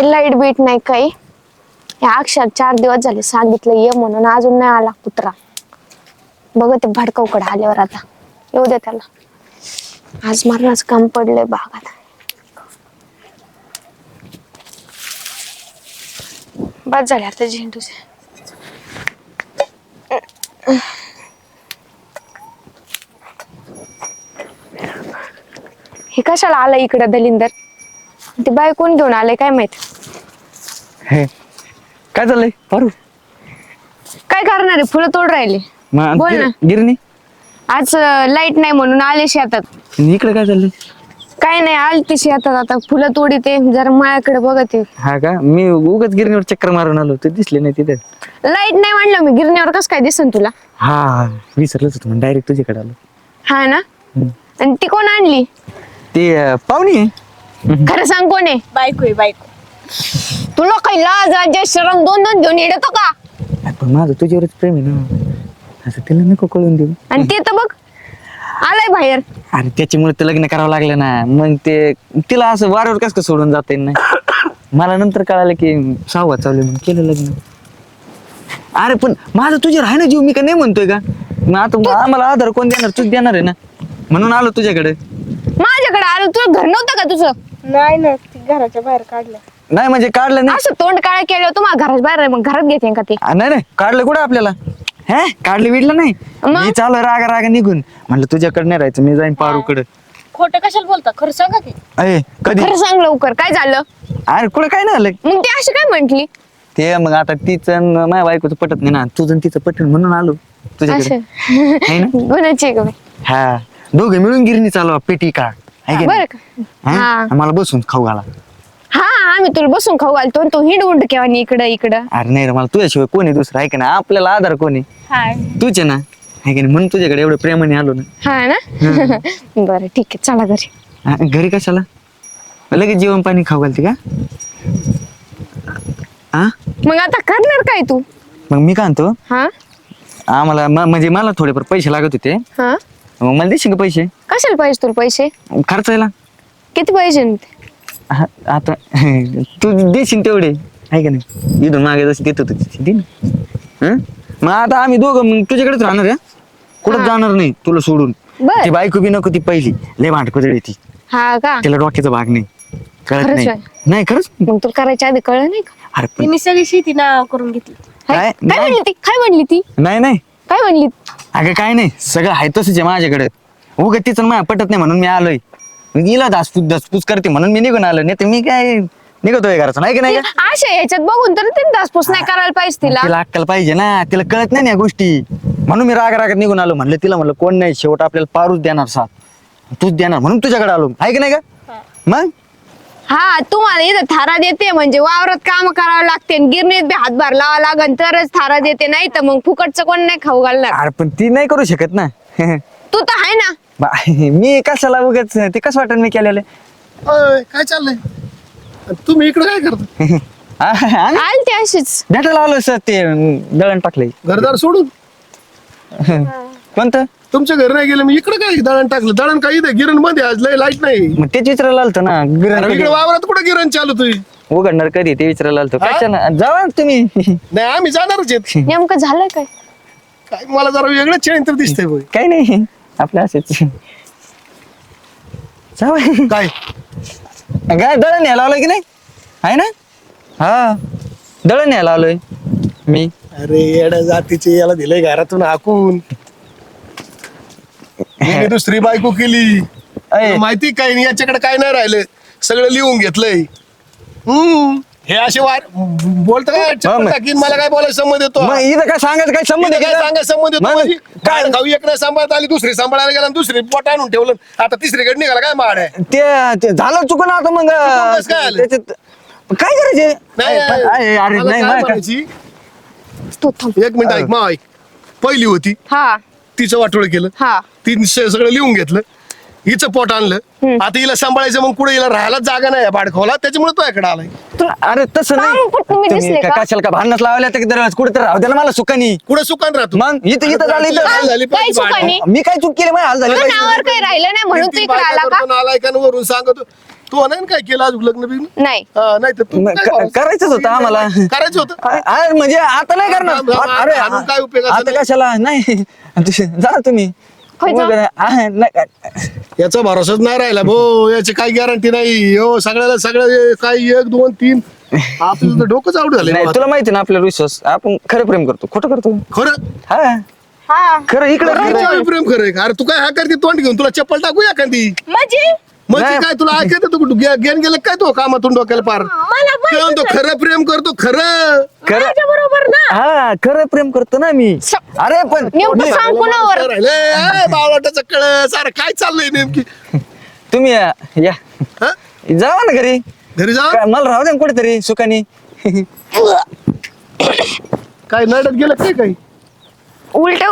काही light bit नाही काही. या अक्षर चार दिवस झाले सांगितलं ये म्हणून अजून नाही आला कुत्रा. बघ ते भडकवकडे आल्यावर आता. येऊ दे त्याला. आज मारणाच काम पडलंय भागात बस झाले आता झेंडूचे. हे कशाला आलं इकडं दलिंदर? ते बाय कोण घेऊन आलंय काय माहीत? हे काय चाललंय? पारू. काय करणार आहे? फुलं तोड राहिले. मग बोल गिर- ना. गिरणी? आज लाइट नाही म्हणून आले शेतात. आणि इकडे काय चाललंय? काय नाही आली ती शेतात. आता फुलं तोडी ते जरा मायाकडे बघते. हा का? मी उगाच गिरणीवर चक्कर मारून आलो ते दिसले नाही तिथे. लाइट नाही म्हणलं मी. गिरण्यावर कसं काय दिसन तुला? हा विसरलंच होतं. डायरेक्ट तुझ्याकडे आलो. हा ना? हम्म. आणि ती कोण आणली? ते अं, पाहुणी आहे. खरं सांग कोण आहे? बायको आहे बायको. तुला काही लाज राज्य शरम दोन दोन घेऊन येतो का? अरे पण माझं तुझ्यावरच प्रेम आहे ना. असं तिला नको कळून देऊ. आणि ते तर बघ आलाय बाहेर. अरे त्याच्यामुळे ते लग्न करावं लागलं ना. मग ते तिला असं वाऱ्यावर कस का सोडून जाता येईल ना? मला नंतर कळालं की सहावा चालू मग केलं लग्न. अरे पण माझं तुझ्यावर आहे ना जीव मी का नाही म्हणतोय का? मग आता आम्हाला आधार कोण देणार? तूच देणार आहे ना? म्हणून आलो तुझ्याकडे. माझ्याकडे आलं तुला घर नव्हतं का तुझं? नाही ना ती घराच्या बाहेर काढलं. नाही म्हणजे काढलं नाही. असं तोंड काळ केलं तुम्हाला घरात बाहेर आहे, मग घरात घेते का ते? आ, नाही नाही काढलं कुठं आपल्याला? हे काढलं विडलं नाही. मग? मी चालू रागा रागा निघून. म्हणलं तुझ्याकडे नाही राहायचं मी जाईन पारूकडे. खोटं कशाला बोलता? खरं सांगा की. अय कधी? खरं सांग लवकर काय झालं? अरे कुठं काय नाही आलं मग ती अशी काय म्हंटली? ते मग आता तिचं माझ्या बायकोचं पटत नाही ना. तुझं तिचं पटन म्हणून आलो तुझ्याकडे. आहे ना? हा. दोघे मिळून गिरणी चालवा पेटी काढ. आहे की बरं नाही? का? हा? हा. आम्हाला बसून खाऊ घाला. आम्ही तुला बसून खाऊ घालतो आणि तो हिंड उंड केव्हा इकडं इकडं. अरे नाही रे मला तुझ्याशिवाय कोणी दुसरं आहे का ना आपल्याला आधार कोणी? तूच आहे ना? आहे की नाही? म्हणून तुझ्याकडे एवढं प्रेमाने आलो ना. हा ना? बरं ठीक आहे. चला घरी. हा, घरी कशाला? लगेच जेवण पाणी खाऊ घालते का? हा मग आता करणार काय तू? मग मी काय म्हणतो? हा? आम्हाला म- म्हणजे मला थोडेफार पैसे लागत होते. हा? मग मला देशील का पैसे? कशाला पाहिजे तुला पैसे? खर्चायला किती पाहिजे? हा, आता तू देशील तेवढे आहे का नाही? इथून मागे जसं देत होतं तसे दे ना. हं? मग आता आम्ही दोघं मग तुझ्याकडेच राहणार आहे कुठं. जाणार नाही तुला सोडून. बर. ती बायको बी नको ती पहिली लय भांडकुदळ ती. हा का? तिला डोक्याचा भाग नाही. कळत खरंच नाही. आहे. नाही खरंच? मग तुला करायच्या आधी कळलं नाही का? अरे पण- तिने सगळी शेती नाव करून घेतली? काय? काय नाही. म्हणली ती? काय म्हणली ती? नाही नाही. काय म्हणली? अगं काय नाही. सगळं आहे तसंच आहे माझ्याकडे. उग तिचं माझ्या पटत नाही म्हणून मी आलोय. मग हिला दासपूस दासपूस करते म्हणून मी निघून आलो. नाही तर मी काय निघतोय घराचं नाही की नाही का? अशा ह्याच्यात बघून तर तिने दासपूस नाही करायला पाहिजे तिला. तिला अक्कल पाहिजे ना. तिला कळत नाही ना या गोष्टी. म्हणून मी राग रागात निघून आलो. म्हणलं तिला म्हणलं कोण नाही शेवट आपल्याला पारूच देणार साथ. तूच देणार म्हणून तुझ्याकडे आलो. आहे की नाही का? मग? हा तुम्हाला इथं थारा देते म्हणजे वावरात काम करावं लागते आणि गिरणीत बी हातभार लावा लागन तरच थारा देते. नाही तर मग फुकटचं कोण नाही खाऊ घालणार. अरे पण ती नाही करू शकत ना. तू तर आहे ना. बा- मी कशाला उगाच ते कसं वाटत मी केलेलं? अय, काय चाललंय? तुम्ही इकडे काय करता? आल ते अशीच. भेटायला आलो सर ते दळण टाकलंय घरदार सोडून? कोणतं? तुमच्या घरी नाही गेले मी इकडे काय दळण टाकलं? दळण काय इथे? गिरणमध्ये आज लय लाइट नाही. मग तेच विचारायला आलतो ना गिरण कधी? इकडे वावरात कुठं गिरण चालू तुम्ही उघडणार कधी? ते विचारायला आलतो. काय जावा ना तुम्ही. नाही आम्ही जाणारच आहेत. नेमकं झालं काय? काय मला जरा वेगळंच तर दिसतंय. काही नाही. आपल्या असेच. जावा काय? काय दळण न्यायला आलोय की नाही? आहे ना? हा. दळण न्यायला आलोय. मी. अरे येड्या जातीचे याला दिलंय घरातून हाकून. हिने दुसरी बायको केली. अय. माहिती काय? नाही याच्याकडे काय नाही राहिलं. सगळं लिहून घेतलंय. हम्म. हे असे वार बोलत काय. टाकीन? मला काय बोलायला संबंध येतो? मग इथं काय सांगायचं काय संबंध इथं काय आहे का? सांगा संबंध येतो? मग म्हणजे? काय काय खाऊ एक नाही सांभाळत आली दुसरी सांभाळायला गेला आणि दुसरी पोट आणून ठेवलं. आता तिसरीकडे निघाला काय माड आहे? ते ते झालं चुकून आता मग कसं काय आलं? त्याच्यात काय करायचे? नाही, अय, अय, अरे मला नाही काय मला काय- म्हणायची? तू थांब. एक मिनिट ऐक मा ऐक. पहिली होती. हा. तिचं वाटोळ केलं. हा. तिने स- सगळं लिहून घेतलं. हिचं पोट आणलं. आता हिला सांभाळायचं मग कुठे? हिला राहायला जागा नाही भाडखोला त्याच्यामुळे तो इकडे आलाय. तुला- अरे तसं नाही. तुम्ही दिसले का? कशाला का भांडणच लावल्या तर दरवेळेस? कुठे तर राहू द्या ना मला सुखानी. कुठे सुकान राहतो? मग इथं इथं झालं इथं. हाल झाली काय पाहिजे. मी काय चूक केली? माझ्या हाल झाले. नावावर काही राहिलं नाही म्हणून तू तीन इकडे बायका आला का करतो, वरून सांगतो. तू नाही ना काय केलं आज लग्न बिग्न? नाही. हा, नाही तर तू मग काय क- भाऊ? करायचंच होतं आम्हाला. करायचं होतं. अरे म्हणजे आता नाही करणार. अरे आणून काय उपयोगाचं आता नाही. कशाला? नाही. जा तुम्ही. होय जा. नाही याचा भरोसाच नाही राहिला. भो याची काही गॅरंटी नाही. हो सगळ्याला सगळं काही एक दोन तीन. आपलं तर डोकंच आउट झालं नाही तुला माहिती ना आपला विश्वास? आपण खरं प्रेम करतो. खोटं करतो? खरं? हा. हा. खरं इकडे खरं प्रेम खरं का? अरे तू काय हा करते? तोंड घेऊन. तुला चप्पल टाकू एखादी? म्हणजे म्हणजे. काय तुला ऐकायचं तू गेन गेलं काय तो कामातून डोक्याला पार? मला ते म्हणतो खरं प्रेम करतो खरं. खरं बरोबर ना. हा खरं प्रेम करतो ना मी. अरे पण नेमकं सांग कुणावर काय चाललंय नेमकी? तुम्ही या या. हा? जावा ना घरी. घरी जा काय, मला राहू द्या ना कुठेतरी सुखानी. काय नडत गेलं काय काही? उलट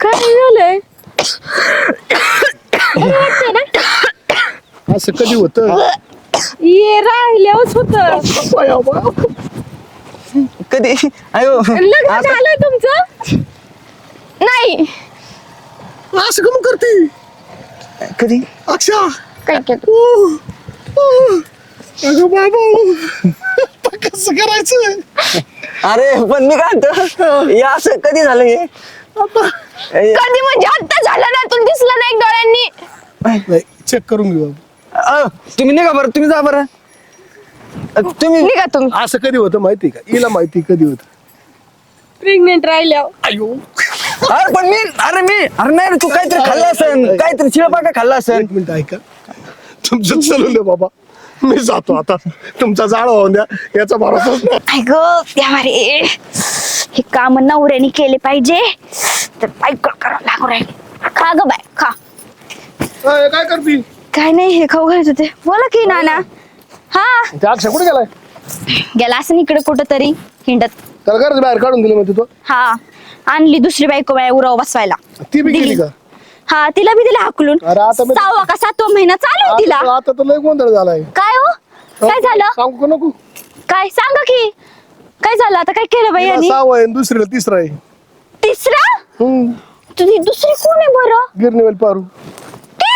काय झालंय? असं कधी होत? ये राहिल्यावरच होत. कधी? अयो. लग्न आता- झालंय तुमचं? नाही. असं कम करते. कधी? अक्षा. काय केलं? अगं बाबा कसं करायचं? अरे पण मी काय म्हणतो? हे असं कधी झालं हे? ए, कधी म्हणजे आता झालं ना तुला दिसलं नाही डोळ्यांनी. नाही चेक करून घेऊ अ, तुम्ही निघा बरं तुम्ही जा बरं. अ, तुम्ही निघा तुम्ही. असं कधी होतं माहिती का? हिला माहिती कधी होत. प्रेग्नेंट राहिल्यावर. अयो. अरे पण मी अरे मी अरे नाही रे, तू काहीतरी खाल्लं असेल. काहीतरी शिळपाका खाल्ला असेल. एक मिनिट ऐका. तुमचं चालून द्या बाबा. मी जातो आता. तुमचा जाळ होऊन द्या. याचा भरोसाच नाही. ऐ ग देवा रे हे काम नवऱ्याने केले पाहिजे. तर बायको करावं लागू राहील खा ग बाय खा. अय, काय करती? काय नाही हे खाऊ घालत होते. बोला की नाना. हा. त्या अक्षा कुठे गेलाय? गेला असं इकडे कुठं तरी हिंडत. त्याला गरज बाहेर काढून दिली म्हणते तो. हा. आणली दुसरी बायको बाय उराव बसवायला. ती बी केली दिली. का? हा तिला बी दिला हाकलून. अरे आता मी- सहावा का सातवा महिना चालू आहे तिला. आता आता तर लय गोंधळ झालाय. काय हो काय झालं? सांगू का नको? काय? सांगा की. काय झालं? आता काय केलं बाई तिला यांनी? सहावं आहे आणि दुसरीला तिसरा आहे. तिसरा? हम्म तुझी दुसरी कोण आहे बरं? गिरणीवेल पारू. ती!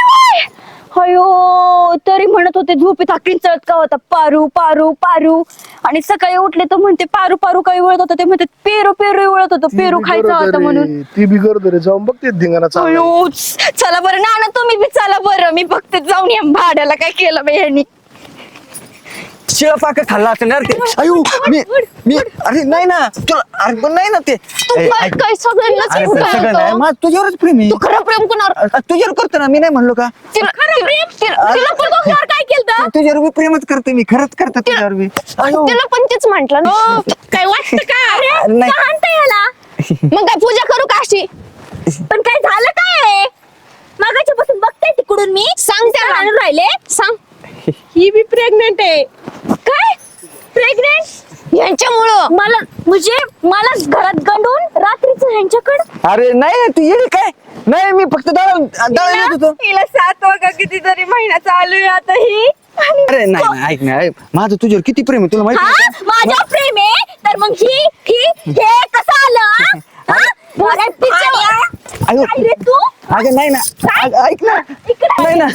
अयो तरी म्हणत होते झोपेत हा किंचळत का होता पारू पारू पारू. आणि सकाळी उठले तर म्हणते पारू पारू काही वळत होतं. ते म्हणते पेरू पेरू वळत होतं. ती पेरू बी खायचं गरोदर होतं आहे. म्हणून. ती बी गरोदर आहे. जाऊन बघते धिंगाणा चालू अयो चला बरं. ना ना तुम्ही बी चला बरं. मी फक्त जाऊन या भाड्याला काय केलं बाई यांनी. शिळपाका खाल्ला असेल ना रे ते. अयो मी मी अरे नाही ना तुला अरे पण नाही ना ते. तू ए, काय ऐक. काय सगळ्यांनाच अरे सगळं नाही. माझं तुझ्यावरच प्रेम आहे. तू खरं प्रेम कुणावर तुझ्यावर करतो ना मी नाही म्हणलो का? तिला तिला- तिला पण बघण्यावर काय केलं तुझ्यावर मी प्रेमच करते मी खरंच करतो तुझ्यावर मी. अयो. तिला पण तेच म्हंटल ना काय वाटतं का? अरे नाही. का हाणता याला मग काय पूजा करू का अशी? पण काय झालं काय? मागाच्या पासून बघताय तिकडून मी? सांग. आणून राहिले? सांग. ही बी प्रेग्नेंट आहे. काय? प्रेग्नेंट यांच्यामुळं. मला म्हणजे मला घरात गंडून रात्रीच ह्यांच्याकडे? अरे नाही तू येईल काय? नाही मी फक्त दळण दळण येत होतो हिला सात वागा कितीतरी महिना चालू आहे आता ही अरे नाही नाही ऐक ना ऐक. माझं तुझ्यावर किती प्रेम आहे तुला माहिती हा? माझ्या प्रेम आहे तर मग ही ही हे कसं आलं हा? मला. काय रे तू अगं नाही ना अगं, ऐक ना इकडे नाही ना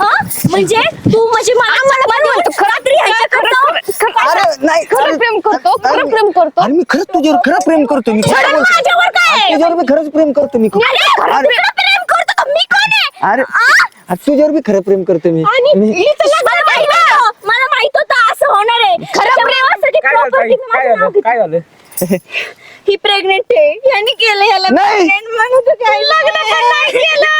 हा? म्हणजे तू म्हणजे मला मला रात्री अरे नाही खरं अरे- प्रेम करतो, खरं अरे मी खरंच तुझ्यावर खरं प्रेम करतो मी खरं अरे बोलतो. माझ्यावर काय? अरे तुझ्यावर मी खरंच प्रेम करतो मी खूप. अरे, अरे तुला प्रेम करतो का? मी कोण आहे अरे आ? अरे तुझ्यावर मी खरं प्रेम करतो मी आणि मी- हिचं लग्न माहीत होतं. मला माहीत होतं असं होणार आहे खरं प्रेमासाठी property माझं नाव घेतलं. झालं ही प्रेग्नेंट आहे यांनी केलं याला नाही. pregnant म्हणून तू काय लग्न पण नाही केलं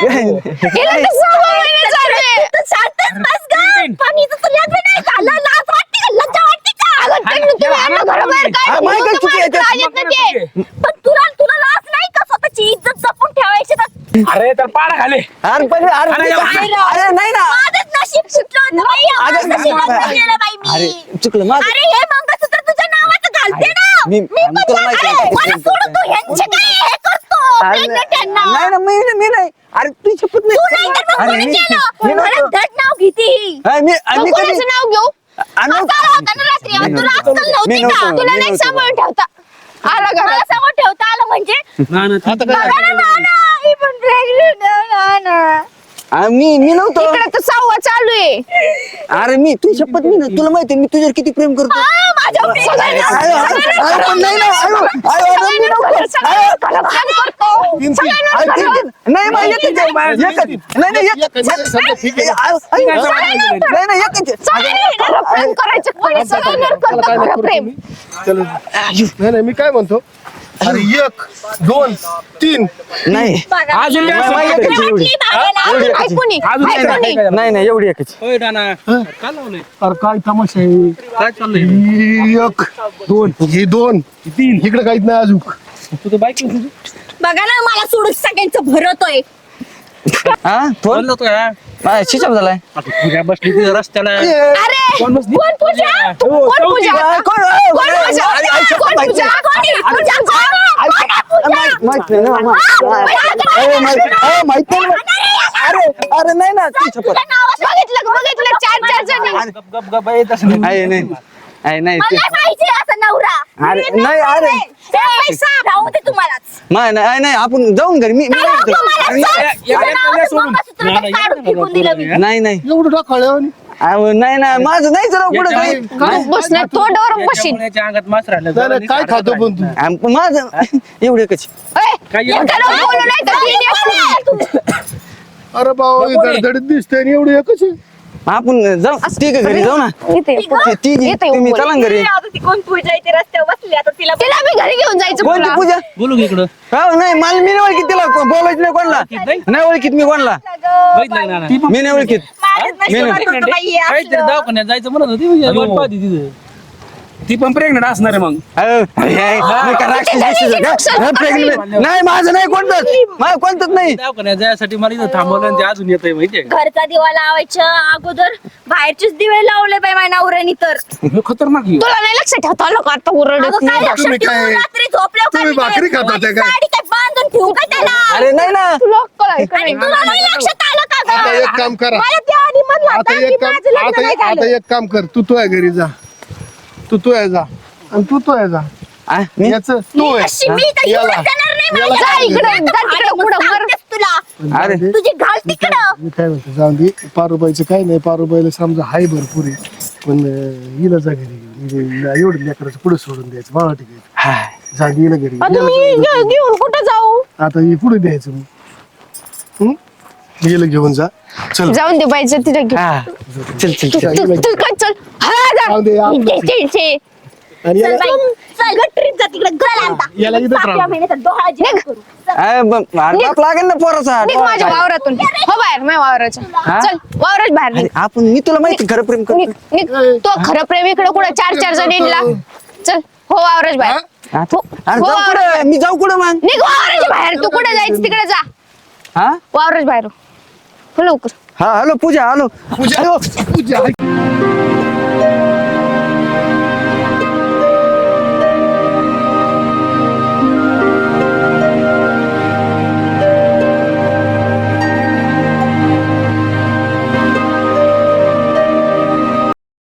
हिला तर सहावा महिना चालू आहे. तू शांतच बस गं. पण हिचं तर लग्न नाही झालं लाज वाटते का लज्जा वाटते का अगं त्यांनी तुम्ही यांना घराबाहेर हा, काढलं. माहिती आहे मग चुकी आहे तुम्हाला त्यात. राग येत नाही ते. पण तुला तुला लाज नाही का स्वतःची इज्जत जपून ठेवायची तर अरे तर पाडा खाले अरे पण अरे अरे, मी- अरे नाही ना माझंच नशीब सुटलं होतं बाई, अगं, एवढं नशीब नाही, नाही. केलं बाई मी. अरे चुकलं माझं अरे हे मंगळसूत्र तुझ्या नावाचं घालते अरे, ना मी- मी पण तुला माहिती आहे अरे? मला सोडून तू ह्यांचे काय हे करतो अरे, pregnant यांना. नाही ना मी मी नाही अरे तू शपथ नाही तू नाही तर मग अरे, कोणी मी- केलं मी मला नव्हतो. धड नाव घेते ही. अरे, मी तू मी कधी कोणाचं नाव घेऊ अरे, असा आला होता ना रात्री मी तुला नव्हतो. अक्कल मी नव्हती नव्हतो. का तुला मी नाही नव्हतो. सांभाळून ठेवता आला मला घरात समोर ठेवता आलं म्हणजे आता काय बघा ना, ना, ना, ही पण pregnant आहे, ना, मी मी नव्हतो इकडे तर सहावा चालू आहे अरे मी तुझी शपथ मी ना तुला माहिती मी तुझ्यावर किती प्रेम करतो आ, माझ्यावर प्रेम अरे, आहे. अरे, अरे, अरे, पण नाही ना, अरे, अरे, अरे, मी नव्हतो. तीन तीन अरे, तीन- तीन- नाही मग एकच आहे. एकच. नाही नाही एकच. एकच आहे, समजा ठीक आहे. अरे, अरे, नाही नाही एकच आहे. प्रेम करायचं कोणी सगळ्यांवर त्याला काय करतं नाही खरं करू प्रेम तुम्ही. चला. नाही नाही मी काय म्हणतो अरे एक दोन तीन. नाही. अजून नाही, नाही, एकच आहे एवढी. अजून नाही नाही एवढी एकच होय नाना. काय लावलंय अरे काय तमाशा आहे? काय चाललंय? ही एक दोन. ही दोन. तीन. इकडे काहीच नाही अजून. तू तर बाईक बघा ना मला सोडून सगळ्यांचं भरतोय हा फोन बोललो तो. स्विच ऑफ झालाय आता तुझ्या बसली तिथं रस्त्याला अरे कोण बसली? कोण पूजा कोण चौकी पूजा बा, कोण? कोण अरे, पूजा अरे, आई, शपथ कोण माहिती पूजा नाही. कोण पूजा कोण? माहित- माहीत नाही ना, माहित- नाही ना. अरे अरे नाही ना ती शपथ बघितलं चार चार जणी गप गप गप येत असं नाही. आहे नाही आहे मला नवरा. अरे नाही अरे. ते पैसा राहू दे तुम्हालाच. नाही नाही नाही, आपण जाऊन घरी. मी मी नाही. या- या- या- या सोडून. नाही, नाही, काढून या- फेकून दिलं मी. नाही नाही. एवढं टाकाळ्या अहो, नाही ना माझं नाही जरा पुढे काय काय बस नाही तोंडावर बशीन. त्याच्यामुळे याच्या अंगात मास राहिला नाही, नाही, काय खातो पण तू? माझं एवढं एकच. ए, काय एकाला बोलू नाही तर तीन एकूण. अरे बाबा धडधडीत दिसते आणि एवढं एकच आहे. आपण जाऊ ठीक आहे घरी जाऊ ना. इथे ये, ती- ती इथे येऊन तुम्ही. चला ना घरी. आता ती कोण पूजा इथे रस्त्यावर बसली आता तिला तिला मी घरी घेऊन जायचं कोणती तुला. पूजा? बोलू की इकडं. हो नाही मला मी नाही ओळखीत तिला को- बोलायचं नाही कोणला. नाही? ओळखीत मी कोणला. बघितलं मी नाही ओळखीत. माझ्याच नशिबात नाही. होतं बाई हे काहीतरी असलं. दवाखान्यात जायचं म्हणत होती म्हणजे वाट पाहती तिथं. ती पण प्रेग्नेंट असणार आहे मग. अहो, हे, हे का राक्षस बिक्षस आहे का? हे pregnant. नाही माझं नाही कोणतंच माझं कोणतंच नाही. दवाखान्यात जायसाठी मला इथं थांबवलं आणि ते अजून येत आहे माहितीये का? घरचा दिवा लावायच्या अगोदर बाहेरचेच दिवे लावले बाई माझ्या नवऱ्यानी तर. हे खतरनाक आहे. तुला नाही लक्षात ठेवता आलं का आता ओरडत अगं काय लक्षात तुम्ही ठेवून काय- रात्री झोपल्यावर तुम्ही काय भाकरी खाता माझी त्या काय? साडी काय बांधून ठेवू काय त्याला? अरे नाही ना. तुला अक्कल आहे का आणि नाही? तुला नाही लक्षात आलं का गं? आता एक काम करा. मला त्या आधी म्हणलं आता होतं की एक काम माझं लग्न आता नाही एक- आता झालं. एक काम कर. तू तुझ्या घरी जा. तू तुझ्या जा. आणि तू तुझ्या जा. आ, मी? याच तू आहे अशी मी तर याला. जाणार नाही याला माझ्या जा घरी. इकडे, मी जा तर तिकडे, भारी पुढं मर. सांगतेच तुला? अरे. तुझी घाल तिकडं. मी काय म्हणतो जाऊन दे. पारुबाईचं काय नाही. पारुबाईला समजा हाय भरपूर आहे. पण हिला जा घरी. म्हणजे एवढं लेकराचं पुढे सोडून द्यायचं. बाबा ठीक आहे हाय. जा दे हिला घरी. आता मी घे- घेऊन कुठं जाऊ? आता ही पुढे द्यायचं मग. हं? हिला घेऊन जा. चल. जाऊन दे बाईचं तिथे घेऊन हा. चल चल चल. तू तू काय जाऊ दे. आणि याला- याला इथंच राहू. अरे, ब- अरे बाप लागेल ना पोराचा. निघ माझ्या वावरातून. हो बाहेर माझ्या वावराच्या? चल वावरात बाहेर अरे. आपण मी तुला माहिती खरं प्रेम निघ करतो निघ तो खरं प्रेम इकडे कुठं चार चार जणींना चल हो वावराज बाहेर. हा? हो? अरे जाऊ वावरात कुठं? बाहेर. मी जाऊ कुठं मग? निघ वावराच्या बाहेर. तू कुठे जायचं तिकडे जा. हा? वावराज बाहेर. हो लवकर. हा हॅलो पूजा हॅलो. पूजा पूजा